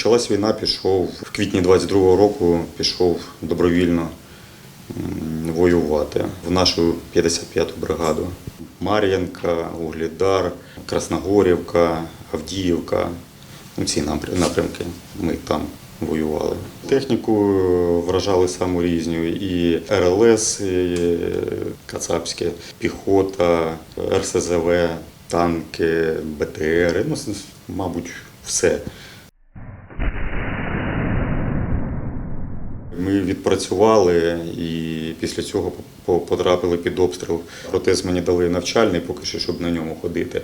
Почалась війна, пішов в квітні 22-го року, пішов добровільно воювати в нашу 55-ту бригаду. Мар'янка, Углідар, Красногорівка, Авдіївка. Ну, ці напрямки ми там воювали. Техніку е, вражали саму різню. І РЛС, і Кацапське, піхота, РСЗВ, танки, БТР, ну, мабуть, все. Ми відпрацювали і після цього по- потрапили під обстріл. Протез мені дали навчальний, поки що, щоб на ньому ходити.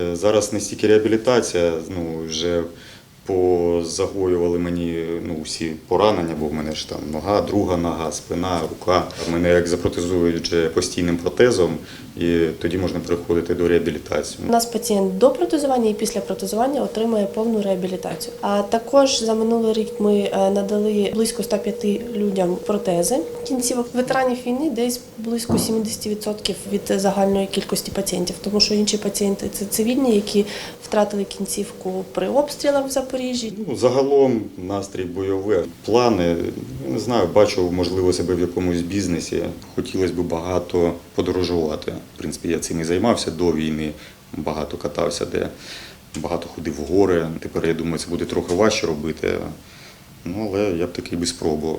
Е, Зараз не стільки реабілітація, ну вже позагоювали мені ну, всі поранення, бо в мене ж там нога, друга нога, спина, рука. Мене як запротезують вже постійним протезом, і тоді можна переходити до реабілітації. У нас пацієнт до протезування і після протезування отримує повну реабілітацію. А також за минулий рік ми е, надали близько 105 людям протези кінцівок ветеранів війни, десь близько 70% від загальної кількості пацієнтів, тому що інші пацієнти це цивільні, які втратили кінцівку при обстрілах в Запоріжжі. Ну, загалом настрій бойовий. Плани, я не знаю, бачу, можливо, себе в якомусь бізнесі. Хотілося б багато подорожувати. В принципі, я цим і займався до війни. Багато катався, де багато ходив в гори. Тепер я думаю, це буде трохи важче робити. Ну, але я б такий би спробував.